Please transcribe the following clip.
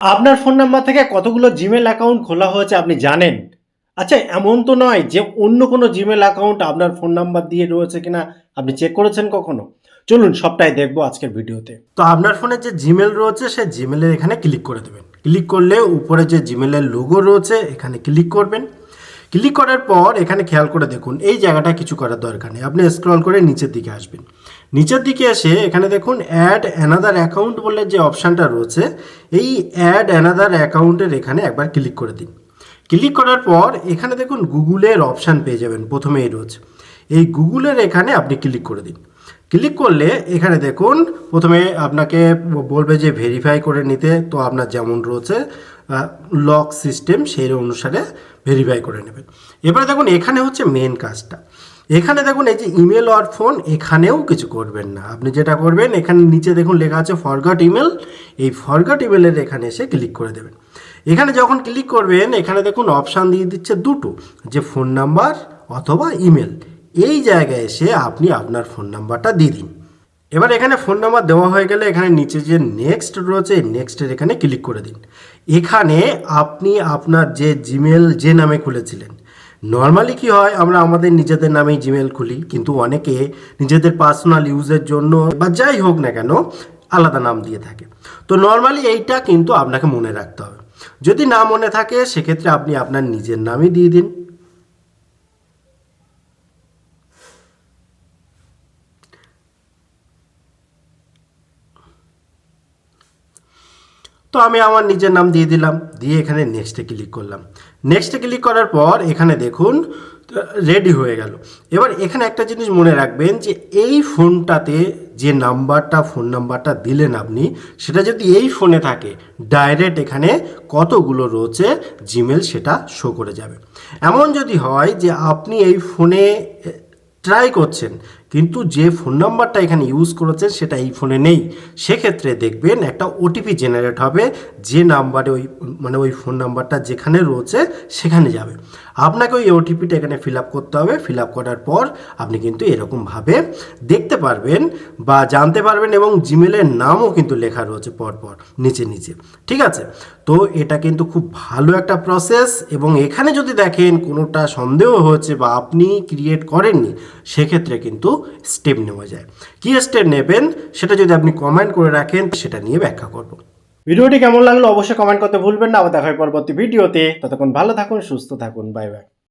আপনার phone number থেকে কতগুলো জিমেল অ্যাকাউন্ট খোলা হয়েছে আপনি জানেন? আচ্ছা এমন তো নয় যে অন্য কোনো জিমেল অ্যাকাউন্ট আপনার ফোন নাম্বার দিয়ে রয়েছে কিনা আপনি চেক করেছেন কখনো? চলুন সবটাই দেখব আজকের ভিডিওতে। তো আপনার ফোনে যে জিমেল রয়েছে সে জিমেলের এখানে ক্লিক করে দেবেন। ক্লিক করলে উপরে যে জিমেলের লোগো রয়েছে, এখানে ক্লিক করবেন। ক্লিক করার পর এখানে খেয়াল করে দেখুন, এই জায়গাটা কিছু করার দরকার নেই। আপনি স্ক্রল করে নিচের দিকে আসবেন। নিচের দিকে এসে এখানে দেখুন অ্যাড অ্যানাদার অ্যাকাউন্ট বলে যে অপশানটা রয়েছে, এই অ্যাড অ্যানাদার অ্যাকাউন্টের এখানে একবার ক্লিক করে দিন। ক্লিক করার পর এখানে দেখুন, গুগলের অপশান পেয়ে যাবেন প্রথমেই রয়েছে। এই গুগলের এখানে আপনি ক্লিক করে দিন। ক্লিক করলে এখানে দেখুন, প্রথমে আপনাকে বলবে যে ভেরিফাই করে নিতে, তো আপনার যেমন রয়েছে লক সিস্টেম সেই অনুসারে ভেরিফাই করে নেবেন এবারে দেখুন, এখানে হচ্ছে মেন কাজটা। এখানে দেখুন, এই যে ইমেল আর ফোন এখানেও কিছু করবেন না। আপনি যেটা করবেন, এখানে নিচে দেখুন লেখা আছে ফরগট ইমেল এই ফরগট ইমেলের এখানে এসে ক্লিক করে দেবেন। এখানে যখন ক্লিক করবেন, এখানে দেখুন অপশান দিয়ে দিচ্ছে দুটো, যে ফোন নাম্বার অথবা ইমেল এই জায়গায় এসে আপনি আপনার ফোন নাম্বারটা দিয়ে দিন। এবার এখানে ফোন নাম্বার দেওয়া হয়ে গেলে এখানে নিচে যে নেক্সট রয়েছে নেক্সটের এখানে ক্লিক করে দিন। এখানে আপনি আপনার যে জিমেল যে নামে খুলেছিলেন। নর্মালি কি হয়, আমরা আমাদের নিজেদের নামেই জিমেল খুলি, কিন্তু অনেকে নিজেদের পার্সোনাল ইউজের জন্য বা যাই হোক না কেন, আলাদা নাম দিয়ে থাকে। তো নর্মালি এইটা কিন্তু আপনাকে মনে রাখতে হবে। যদি না মনে থাকে, সেক্ষেত্রে আপনি আপনার নিজের নামই দিয়ে দিন। তো আমি আমার নিজের নাম দিয়ে দিলাম, দিয়ে এখানে নেক্সটে ক্লিক করলাম। নেক্সটে ক্লিক করার পর এখানে দেখুন রেডি হয়ে গেল। এবার এখানে একটা জিনিস মনে রাখবেন যে, এই ফোনটাতে যে নাম্বারটা ফোন নাম্বারটা দিলেন আপনি, সেটা যদি এই ফোনে থাকে ডাইরেক্ট এখানে কতগুলো রয়েছে জিমেল সেটা শো করে যাবে। এমন যদি হয় যে আপনি এই ফোনে ট্রাই করছেন কিন্তু যে ফোন নাম্বারটা এখানে ইউজ করেছেন সেটা এই ফোনে নেই। সেক্ষেত্রে দেখবেন একটা ওটিপি জেনারেট হবে, যে নাম্বারে ওই মানে ওই ফোন নাম্বারটা যেখানে রয়েছে সেখানে যাবে। আপনাকে ওই ওটিপিটা এখানে ফিল আপ করতে হবে। ফিল আপ করার পর আপনি কিন্তু এরকমভাবে দেখতে পারবেন বা জানতে পারবেন এবং জিমেলের নামও কিন্তু লেখা রয়েছে পরপর, নিচে নিচে। ঠিক আছে? তো এটা কিন্তু খুব ভালো একটা প্রসেস এবং এখানে যদি দেখেন কোনোটা সন্দেহ হয়েছে বা আপনি ক্রিয়েট করেননি, সেক্ষেত্রে কিন্তু স্টেপ নেওয়া যায়। কি স্টেপ নেবেন সেটা যদি আপনি কমেন্ট করে রাখেন, সেটা নিয়ে ব্যাখ্যা করব। ভিডিওটি কেমন লাগল অবশ্যই কমেন্ট করতে ভুলবেন না। আবার দেখা হয় পরবর্তী ভিডিওতে। ততক্ষণ ভালো থাকুন, সুস্থ থাকুন। Bye bye